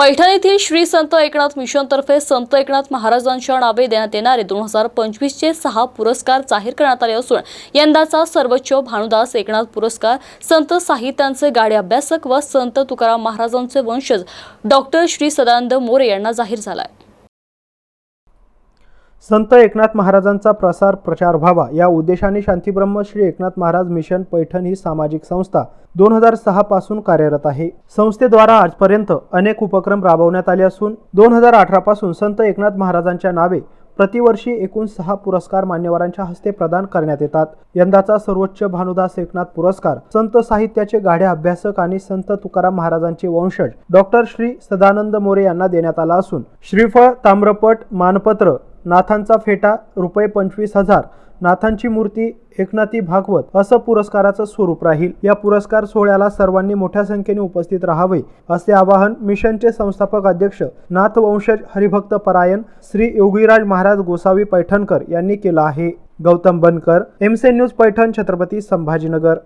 पैठण येथील श्री संत एकनाथ मिशनतर्फे संत एकनाथ महाराजांच्या नावे देण्यात येणारे दोन हजार पंचवीसचे सहा पुरस्कार जाहीर करण्यात आले असून यंदाचा सर्वोच्च भानुदास एकनाथ पुरस्कार संत साहित्यांचे गाडे अभ्यासक व संत तुकाराम महाराजांचे वंशज डॉक्टर श्री सदानंद मोरे यांना जाहीर झाला आहे संत एकनाथ महाराजांचा प्रसार प्रचार व्हावा या उद्देशाने शांतीब्रह्म श्री एकनाथ महाराज मिशन पैठण ही सामाजिक संस्था दोन हजार सहा पासून कार्यरत आहे. संस्थेद्वारा आजपर्यंत अनेक उपक्रम राबवण्यात आले असून दोन हजार अठरा पासून संत एकनाथ महाराजांच्या नावे प्रतिवर्षी एकूण सहा पुरस्कार मान्यवरांच्या हस्ते प्रदान करण्यात येतात. यंदाचा सर्वोच्च भानुदास एकनाथ पुरस्कार संत साहित्याचे गाढे अभ्यासक आणि संत तुकाराम महाराजांचे वंशज डॉक्टर श्री सदानंद मोरे यांना देण्यात आला असून श्रीफळ ताम्रपट मानपत्र नाथांचा फेटा रुपये पंचवीस हजार नाथांची मूर्ती एकनाथी भागवत असं पुरस्काराचं स्वरूप राहील. या पुरस्कार सोहळ्याला सर्वांनी मोठ्या संख्येने उपस्थित राहावे असे आवाहन मिशनचे संस्थापक अध्यक्ष नाथवंशज हरिभक्त परायण श्री योगीराज महाराज गोसावी पैठणकर यांनी केलं आहे. गौतम बनकर एमसे न्यूज पैठण छत्रपती संभाजीनगर.